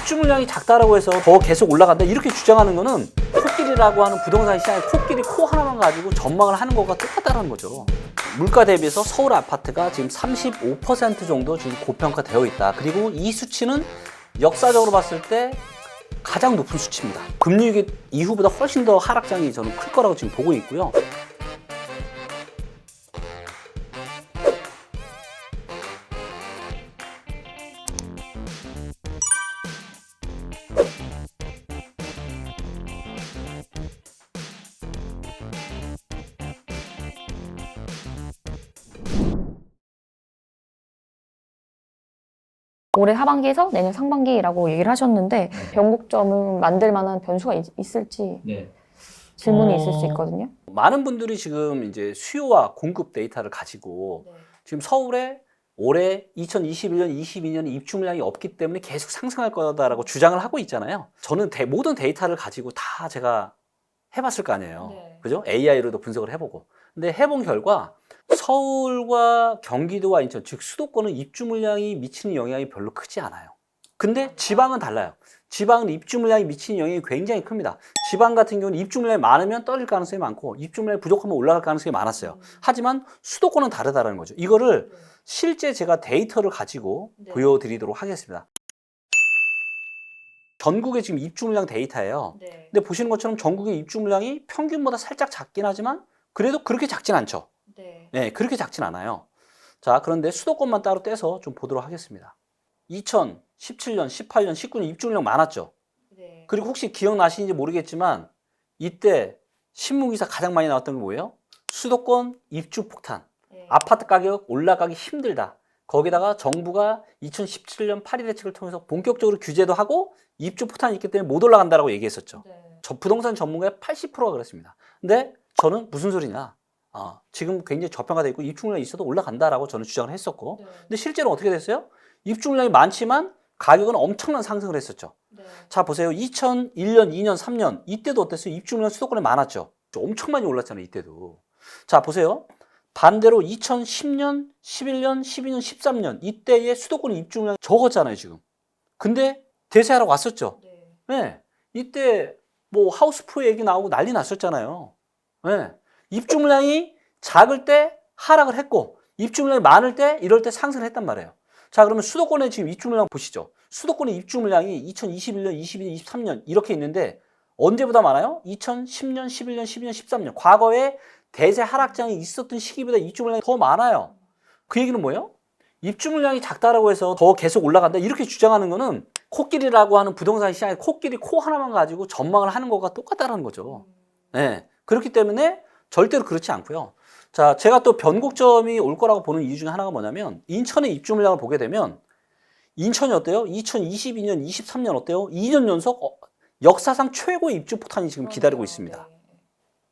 입주 물량이 작다라고 해서 더 계속 올라간다 이렇게 주장하는 거는 코끼리라고 하는 부동산 시장에 코끼리 코 하나만 가지고 전망을 하는 것과 똑같다는 거죠. 물가 대비해서 서울 아파트가 지금 35% 정도 지금 고평가되어 있다. 그리고 이 수치는 역사적으로 봤을 때 가장 높은 수치입니다. 금리 위기 이후보다 훨씬 더 하락장이 저는 클 거라고 지금 보고 있고요. 올해 하반기에서 내년 상반기라고 얘기를 하셨는데 변곡점을 만들 만한 변수가 있, 있을지 네. 질문이 어. 있을 수 있거든요. 많은 분들이 지금 이제 수요와 공급 데이터를 가지고 지금 서울에 올해 2021년, 22년 입주 물량이 없기 때문에 계속 상승할 거다라고 주장을 하고 있잖아요. 저는 대- 모든 데이터를 가지고 다 제가 해봤을 거 아니에요. 네. 그죠? AI로도 분석을 해보고. 근데 해본 결과 서울과 경기도와 인천, 즉 수도권은 입주 물량이 미치는 영향이 별로 크지 않아요. 근데 지방은 달라요. 지방은 입주 물량이 미치는 영향이 굉장히 큽니다. 지방 같은 경우는 입주 물량이 많으면 떨어질 가능성이 많고 입주 물량이 부족하면 올라갈 가능성이 많았어요. 하지만 수도권은 다르다는 거죠. 이거를 실제 제가 데이터를 가지고 네. 보여드리도록 하겠습니다. 전국의 지금 입주 물량 데이터예요. 근데 보시는 것처럼 전국의 입주 물량이 평균보다 살짝 작긴 하지만 그래도 그렇게 작진 않죠. 네, 그렇게 작진 않아요. 자, 그런데 수도권만 따로 떼서 좀 보도록 하겠습니다. 2017년, 18년, 19년 입주 물량 많았죠. 그리고 혹시 기억나시는지 모르겠지만 이때 신문기사 가장 많이 나왔던 게 뭐예요? 수도권 입주 폭탄. 아파트 가격 올라가기 힘들다. 거기다가 정부가 2017년 파리 대책을 통해서 본격적으로 규제도 하고 입주 폭탄이 있기 때문에 못 올라간다라고 얘기했었죠. 저 부동산 전문가의 80%가 그랬습니다. 근데 저는 무슨 소리냐? 아, 지금 굉장히 저평가돼 있고 입주 물량이 있어도 올라간다라고 저는 주장을 했었고, 근데 실제로 어떻게 됐어요? 입주 물량이 많지만 가격은 엄청난 상승을 했었죠. 자 보세요. 2001년, 2년, 3년 이때도 어땠어요? 입주 물량 수도권에 많았죠. 엄청 많이 올랐잖아요. 이때도. 자 보세요. 반대로 2010년, 11년, 12년, 13년 이때의 수도권 입주 물량이 적었잖아요. 지금. 근데 대세하러 왔었죠. 네. 이때 뭐 하우스푸 얘기 나오고 난리 났었잖아요. 네. 입주 물량이 작을 때 하락을 했고 입주 물량이 많을 때 이럴 때 상승을 했단 말이에요. 자, 그러면 수도권의 지금 입주 물량 보시죠. 수도권의 입주 물량이 2021년, 22년, 23년 이렇게 있는데 언제보다 많아요? 2010년, 11년, 12년, 13년. 과거에 대세 하락장이 있었던 시기보다 입주 물량이 더 많아요. 그 얘기는 뭐예요? 입주 물량이 작다라고 해서 더 계속 올라간다 이렇게 주장하는 거는 코끼리라고 하는 부동산 시장에 코끼리 코 하나만 가지고 전망을 하는 것과 똑같다는 거죠. 네. 그렇기 때문에 절대로 그렇지 않고요. 자, 제가 또 변곡점이 올 거라고 보는 이유 중에 하나가 뭐냐면 인천의 입주 물량을 보게 되면 인천이 어때요? 2022년, 23년 어때요? 2년 연속 어, 역사상 최고의 입주 포탄이 지금 기다리고 있습니다.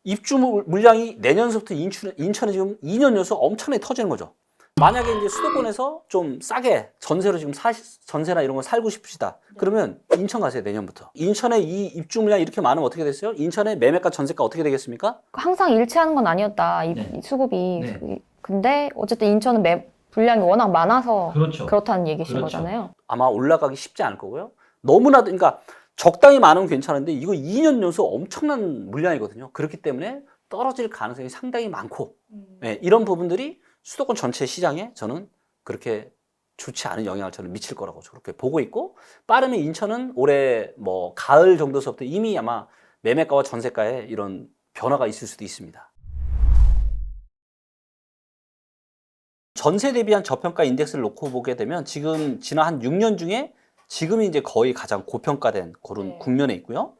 입주 물- 물량이 내년서부터 인천, 인천에 지금 2년 연속 엄청나게 터지는 거죠. 만약에 이제 수도권에서 좀 싸게 전세로 지금 사, 전세나 이런 거 살고 싶으시다. 그러면 인천 가세요, 내년부터. 인천에 이 입주 물량이 이렇게 많으면 어떻게 됐어요? 인천의 매매가 전세가 어떻게 되겠습니까? 항상 일치하는 건 아니었다. 이, 네. 이 수급이. 네. 근데 어쨌든 인천은 매, 분량이 워낙 많아서 그렇죠. 그렇다는 얘기신 그렇죠. 거잖아요. 아마 올라가기 쉽지 않을 거고요. 너무나도 그러니까 적당히 많으면 괜찮은데 이거 2년 연속 엄청난 물량이거든요. 그렇기 때문에 떨어질 가능성이 상당히 많고 네, 이런 부분들이 수도권 전체 시장에 저는 그렇게 좋지 않은 영향을 저는 미칠 거라고 그렇게 보고 있고 빠르면 인천은 올해 뭐 가을 정도서부터 이미 아마 매매가와 전세가에 이런 변화가 있을 수도 있습니다. 전세 대비한 저평가 인덱스를 놓고 보게 되면 지금 지난 한 6년 중에 지금이 이제 거의 가장 고평가된 그런 네. 국면에 있고요.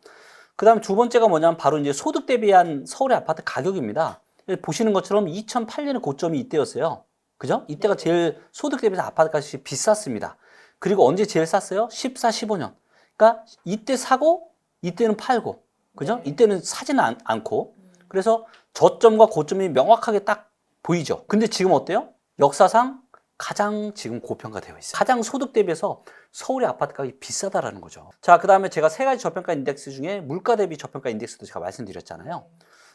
그 다음 두 번째가 뭐냐면 바로 이제 소득 대비한 서울의 아파트 가격입니다. 보시는 것처럼 2008년의 고점이 이때였어요. 그죠? 이때가 제일 소득 대비해서 아파트 값이 비쌌습니다. 그리고 언제 제일 쌌어요? 14, 15년. 그러니까 이때 사고 이때는 팔고. 그죠? 네. 이때는 사지는 않, 않고. 그래서 저점과 고점이 명확하게 딱 보이죠. 근데 지금 어때요? 역사상 가장 지금 고평가되어 있어요. 가장 소득 대비해서 서울의 아파트 가격이 비싸다라는 거죠. 자, 그 다음에 제가 세 가지 저평가 인덱스 중에 물가 대비 저평가 인덱스도 제가 말씀드렸잖아요.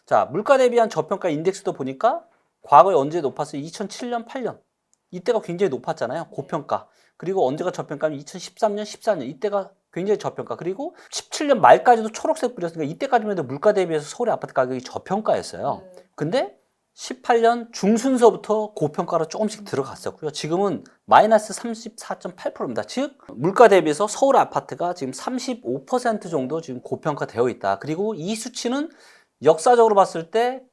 자, 물가 대비한 저평가 인덱스도 보니까 과거에 언제 높았어요? 2007년, 8년. 이때가 굉장히 높았잖아요. 고평가. 그리고 언제가 저평가면 2013년, 14년. 이때가 굉장히 저평가. 그리고 17년 말까지도 초록색 뿌렸으니까 이때까지만 해도 물가 대비해서 서울의 아파트 가격이 저평가였어요. 근데 18년 중순서부터 고평가로 조금씩 들어갔었고요. 지금은 마이너스 34.8%입니다. 즉 물가 대비해서 서울 아파트가 지금 35% 정도 지금 고평가 되어 있다. 그리고 이 수치는 역사적으로 봤을 때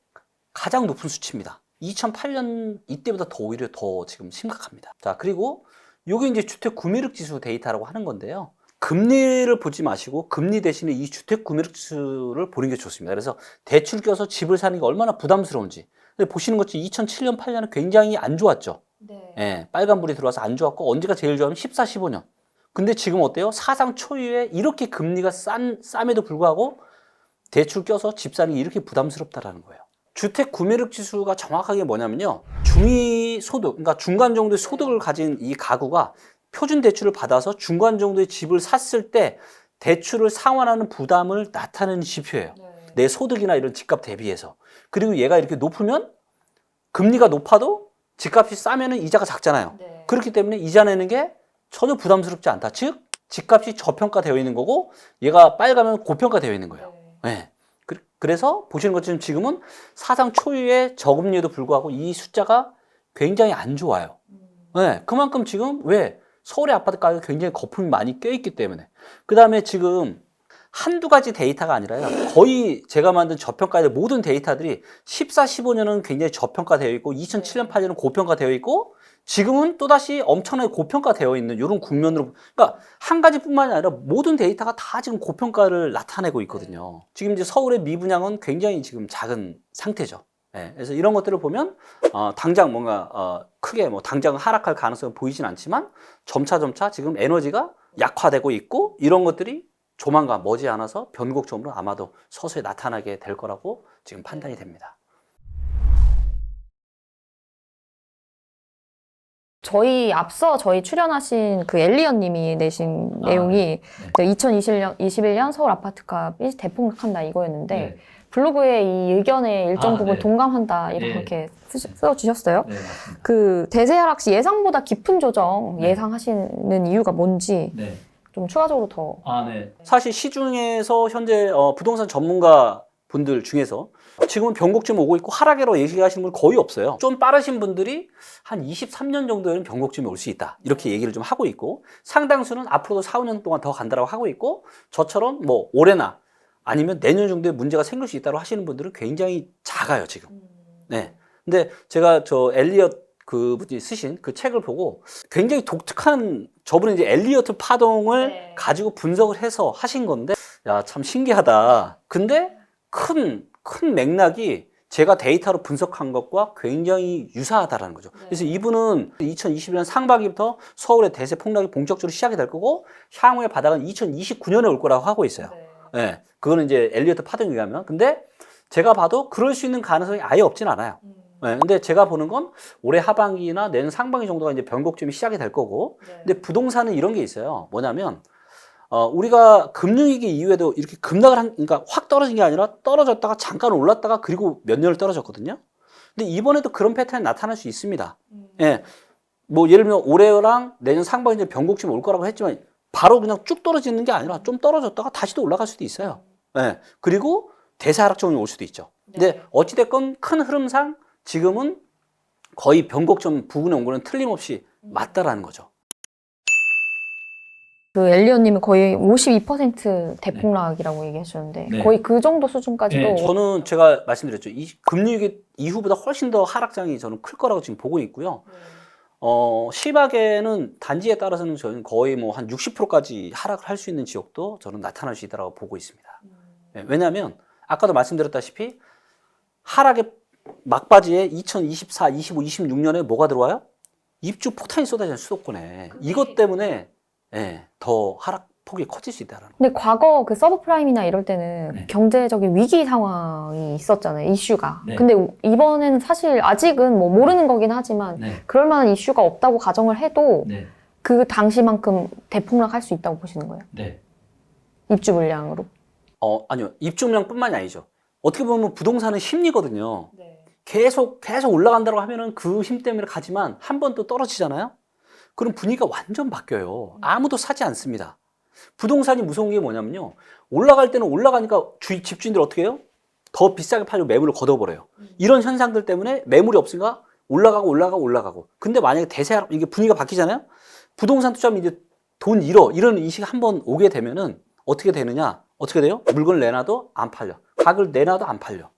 가장 높은 수치입니다. 2008년 이때보다 더 오히려 더 지금 심각합니다. 자, 그리고 요게 이제 주택 구매력 지수 데이터라고 하는 건데요. 금리를 보지 마시고 금리 대신에 이 주택 구매력 지수를 보는 게 좋습니다. 그래서 대출 껴서 집을 사는 게 얼마나 부담스러운지. 근데 보시는 것처럼 2007년, 8년은 굉장히 안 좋았죠. 네. 예, 빨간불이 들어와서 안 좋았고 언제가 제일 좋아하면 14, 15년. 근데 지금 어때요? 사상 초유의 이렇게 금리가 싼 쌈에도 불구하고 대출 껴서 집 사는 게 이렇게 부담스럽다라는 거예요. 주택 구매력 지수가 정확하게 뭐냐면요. 중위 소득, 그러니까 중간 정도의 소득을 가진 이 가구가 표준 대출을 받아서 중간 정도의 집을 샀을 때 대출을 상환하는 부담을 나타내는 지표예요. 네. 내 소득이나 이런 집값 대비해서. 그리고 얘가 이렇게 높으면 금리가 높아도 집값이 싸면은 이자가 작잖아요. 네. 그렇기 때문에 이자 내는 게 전혀 부담스럽지 않다. 즉, 집값이 저평가되어 있는 거고 얘가 빨가면 고평가되어 있는 거예요. 네. 네. 그- 그래서 보시는 것처럼 지금은 사상 초유의 저금리에도 불구하고 이 숫자가 굉장히 안 좋아요. 음. 네. 그만큼 지금 왜 서울의 아파트 가격이 굉장히 거품이 많이 껴있기 때문에. 그 다음에 지금 한두 가지 데이터가 아니라요. 거의 제가 만든 저평가의 모든 데이터들이 14, 15년은 굉장히 저평가되어 있고 2007년, 8년은 고평가되어 있고 지금은 또다시 엄청나게 고평가되어 있는 이런 국면으로 그러니까 한 가지뿐만이 아니라 모든 데이터가 다 지금 고평가를 나타내고 있거든요. 지금 이제 서울의 미분양은 굉장히 지금 작은 상태죠. 예, 그래서 이런 것들을 보면 어, 당장 뭔가 어, 크게 뭐 당장 하락할 가능성은 보이진 않지만 점차 점차 지금 에너지가 약화되고 있고 이런 것들이 조만간 머지않아서 변곡점으로 아마도 서서히 나타나게 될 거라고 지금 판단이 됩니다. 저희 앞서 저희 출연하신 그 엘리언 님이 내신 아, 내용이 2021년 21년 서울 아파트값이 대폭락한다 이거였는데 네. 블로그에 이 의견에 일정 아, 부분 네. 동감한다 네. 이렇게 쓰- 써주셨어요. 네, 맞습니다. 그 대세 하락 시 예상보다 깊은 조정 네. 예상하시는 이유가 뭔지 네. 좀 추가적으로 더 아, 네. 사실 시중에서 현재 어, 부동산 전문가 분들 중에서 지금은 변곡점 오고 있고 하락으로 얘기하시는 분 거의 없어요. 좀 빠르신 분들이 한 23년 정도에는 변곡점이 올 수 있다. 이렇게 얘기를 좀 하고 있고 상당수는 앞으로도 4, 5년 동안 더 간다라고 하고 있고 저처럼 뭐 올해나 아니면 내년 정도에 문제가 생길 수 있다고 하시는 분들은 굉장히 작아요, 지금. 음. 네. 근데 제가 저 엘리엇 그분이 쓰신 그 책을 보고 굉장히 독특한 저분은 이제 엘리어트 파동을 네. 가지고 분석을 해서 하신 건데 야, 참 신기하다. 근데 큰, 큰 맥락이 제가 데이터로 분석한 것과 굉장히 유사하다라는 거죠. 네. 그래서 이분은 2021년 상반기부터 서울의 대세 폭락이 본격적으로 시작이 될 거고 향후의 바닥은 2029년에 올 거라고 하고 있어요. 네. 예. 그거는 이제 엘리어트 파동에 의하면. 근데 제가 봐도 그럴 수 있는 가능성이 아예 없진 않아요. 음. 네, 근데 제가 보는 건 올해 하반기나 내년 상반기 정도가 이제 변곡점이 시작이 될 거고, 네. 근데 부동산은 이런 게 있어요. 뭐냐면, 어, 우리가 금융위기 이후에도 이렇게 급락을 한, 그러니까 확 떨어진 게 아니라 떨어졌다가 잠깐 올랐다가 그리고 몇 년을 떨어졌거든요. 근데 이번에도 그런 패턴이 나타날 수 있습니다. 음. 예. 뭐 예를 들면 올해랑 내년 상반기 변곡점이 올 거라고 했지만 바로 그냥 쭉 떨어지는 게 아니라 좀 떨어졌다가 다시 또 올라갈 수도 있어요. 예. 그리고 대세 하락점이 올 수도 있죠. 근데 네. 어찌됐건 큰 흐름상 지금은 거의 변곡점 부근에 온 거는 틀림없이 맞다라는 거죠. 그 엘리언 님이 거의 52% 대폭락이라고 얘기하셨는데 네. 거의 그 정도 수준까지도 네, 저는 제가 말씀드렸죠. 이 금리위기 이후보다 훨씬 더 하락장이 저는 클 거라고 지금 보고 있고요. 네. 어, 시박에는 단지에 따라서는 저는 거의 뭐 한 60%까지 하락을 할 수 있는 지역도 저는 나타날 수 있다고 보고 있습니다. 음. 네, 왜냐하면 아까도 말씀드렸다시피 하락의 막바지에 2024, 25, 26년에 뭐가 들어와요? 입주 폭탄이 쏟아지는 수도권에 이것 때문에 예, 더 하락 폭이 커질 수 있다라는 근데 과거 그 서브프라임이나 이럴 때는 네. 경제적인 위기 상황이 있었잖아요, 이슈가. 네. 근데 이번에는 사실 아직은 뭐 모르는 거긴 하지만 네, 그럴 만한 이슈가 없다고 가정을 해도 네, 그 당시만큼 대폭락할 수 있다고 보시는 거예요? 네. 입주 물량으로. 어, 아니요. 입주 물량뿐만이 아니죠. 어떻게 보면 부동산은 심리거든요. 네. 계속 계속 올라간다고 하면은 그 힘 때문에 가지만 한 번 또 떨어지잖아요. 그럼 분위기가 완전 바뀌어요. 아무도 사지 않습니다. 부동산이 무서운 게 뭐냐면요. 올라갈 때는 올라가니까 주, 집주인들 어떻게 해요? 더 비싸게 팔려 매물을 걷어버려요. 이런 현상들 때문에 매물이 없으니까 올라가고 올라가고 올라가고. 근데 만약에 대세 이게 분위기가 바뀌잖아요. 부동산 투자하면 이제 돈 잃어 이런 인식이 한번 오게 되면은 어떻게 되느냐? 어떻게 돼요? 물건을 내놔도 안 팔려. 가격을 내놔도 안 팔려.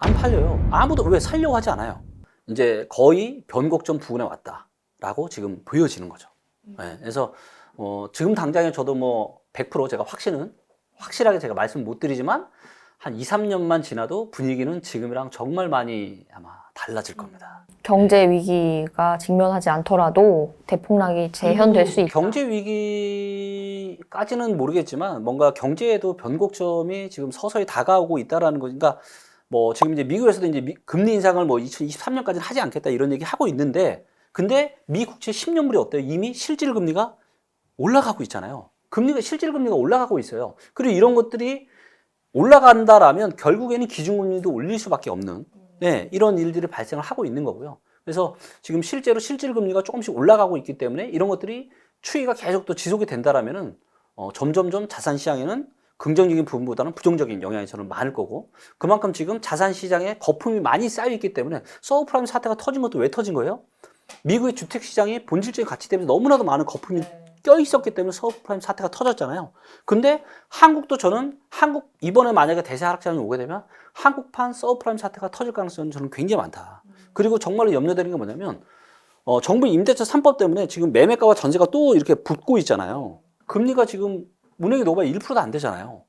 안 팔려요. 아무도 왜 살려고 하지 않아요. 이제 거의 변곡점 부근에 왔다 라고 지금 보여지는 거죠. 네, 그래서 어, 지금 당장에 저도 뭐 100% 제가 확신은 확실하게 제가 말씀 못 드리지만 한 2, 3년만 지나도 분위기는 지금이랑 정말 많이 아마 달라질 겁니다. 경제 위기가 직면하지 않더라도 대폭락이 재현될 수 있다. 경제 위기까지는 모르겠지만 뭔가 경제에도 변곡점이 지금 서서히 다가오고 있다라는 거니까 뭐 지금 이제 미국에서도 이제 미- 금리 인상을 뭐 2023년까지는 하지 않겠다 이런 얘기 하고 있는데 근데 미 국채 10년물이 어때요? 이미 실질 금리가 올라가고 있잖아요. 금리가 실질 금리가 올라가고 있어요. 그리고 이런 것들이 올라간다라면 결국에는 기준금리도 올릴 수밖에 없는 네, 이런 일들이 발생을 하고 있는 거고요. 그래서 지금 실제로 실질 금리가 조금씩 올라가고 있기 때문에 이런 것들이 추이가 계속 또 지속이 된다라면은 어, 점점점 자산 시장에는 긍정적인 부분보다는 부정적인 영향이 저는 많을 거고 그만큼 지금 자산 시장에 거품이 많이 쌓여 있기 때문에 서브프라임 사태가 터진 것도 왜 터진 거예요? 미국의 주택 시장이 본질적인 가치 때문에 너무나도 많은 거품이 껴 있었기 때문에 서브프라임 사태가 터졌잖아요. 근데 한국도 저는 한국 이번에 만약에 대세 하락장이 오게 되면 한국판 서브프라임 사태가 터질 가능성은 저는 굉장히 많다. 그리고 정말로 염려되는 게 뭐냐면 어, 정부 임대차 3법 때문에 지금 매매가와 전세가 또 이렇게 붙고 있잖아요. 금리가 지금 은행이 녹아 1%도 안 되잖아요.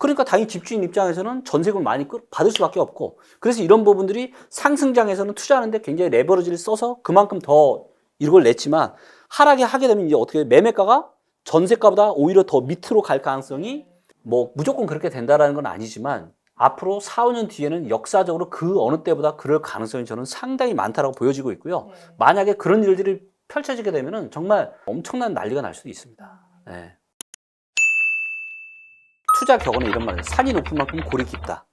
그러니까 당연히 집주인 입장에서는 전세금을 많이 끌- 받을 수밖에 없고 그래서 이런 부분들이 상승장에서는 투자하는데 굉장히 레버리지를 써서 그만큼 더 이걸 냈지만 하락에 하게 되면 이제 어떻게 매매가가 전세가보다 오히려 더 밑으로 갈 가능성이 뭐 무조건 그렇게 된다라는 건 아니지만 앞으로 4, 5년 뒤에는 역사적으로 그 어느 때보다 그럴 가능성이 저는 상당히 많다라고 보여지고 있고요. 만약에 그런 일들이 펼쳐지게 되면은 정말 엄청난 난리가 날 수도 있습니다. 네. 투자 격언에 이런 말이에요. 산이 높은 만큼 골이 깊다.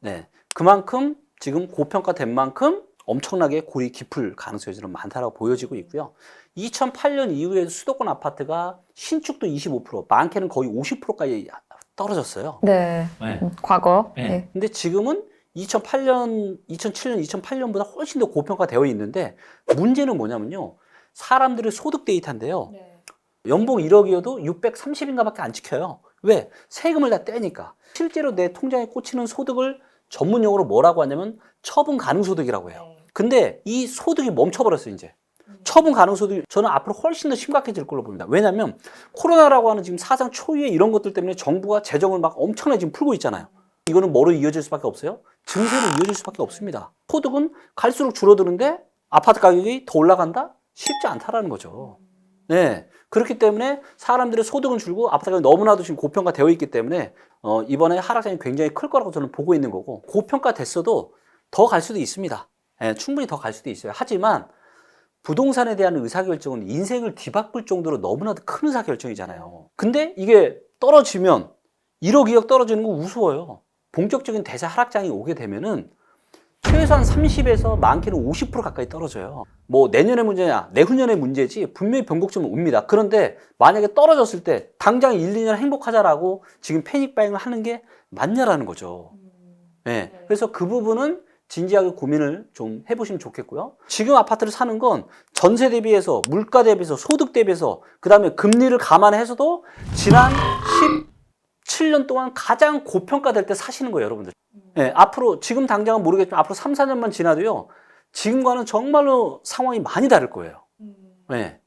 네. 그만큼 지금 고평가된 만큼 엄청나게 골이 깊을 가능성이 저는 많다라고 보여지고 있고요. 2008년 이후에 수도권 아파트가 신축도 25%, 많게는 거의 50%까지 떨어졌어요. 네. 네. 음, 과거. 네. 네. 근데 지금은 2008년, 2007년, 2008년보다 훨씬 더 고평가되어 있는데 문제는 뭐냐면요. 사람들의 소득 데이터인데요. 연봉 1억이어도 630인가밖에 안 찍혀요. 왜? 세금을 다 떼니까. 실제로 내 통장에 꽂히는 소득을 전문 용어로 뭐라고 하냐면 처분 가능 소득이라고 해요. 근데 이 소득이 멈춰버렸어요, 이제. 처분 가능 소득이 저는 앞으로 훨씬 더 심각해질 걸로 봅니다. 왜냐하면 코로나라고 하는 지금 사상 초유의 이런 것들 때문에 정부가 재정을 막 엄청나게 지금 풀고 있잖아요. 이거는 뭐로 이어질 수밖에 없어요? 증세로 이어질 수밖에 없습니다. 소득은 갈수록 줄어드는데 아파트 가격이 더 올라간다? 쉽지 않다라는 거죠. 네. 그렇기 때문에 사람들의 소득은 줄고 아파트 가격이 너무나도 지금 고평가 되어 있기 때문에 어, 이번에 하락장이 굉장히 클 거라고 저는 보고 있는 거고 고평가 됐어도 더 갈 수도 있습니다. 예, 충분히 더 갈 수도 있어요. 하지만 부동산에 대한 의사결정은 인생을 뒤바꿀 정도로 너무나도 큰 의사결정이잖아요. 근데 이게 떨어지면 1억, 2억 떨어지는 거 우스워요. 본격적인 대세 하락장이 오게 되면은 최소한 30에서 많게는 50% 가까이 떨어져요. 뭐 내년의 문제냐, 내후년의 문제지 분명히 변곡점은 옵니다. 그런데 만약에 떨어졌을 때 당장 1, 2년 행복하자라고 지금 패닉 바잉을 하는 게 맞냐라는 거죠. 네. 그래서 그 부분은 진지하게 고민을 좀 해보시면 좋겠고요. 지금 아파트를 사는 건 전세 대비해서 물가 대비해서 소득 대비해서 그 다음에 금리를 감안해서도 지난 17년 동안 가장 고평가될 때 사시는 거예요, 여러분들. 네, 앞으로 지금 당장은 모르겠지만 앞으로 3, 4년만 지나도요. 지금과는 정말로 상황이 많이 다를 거예요. 네.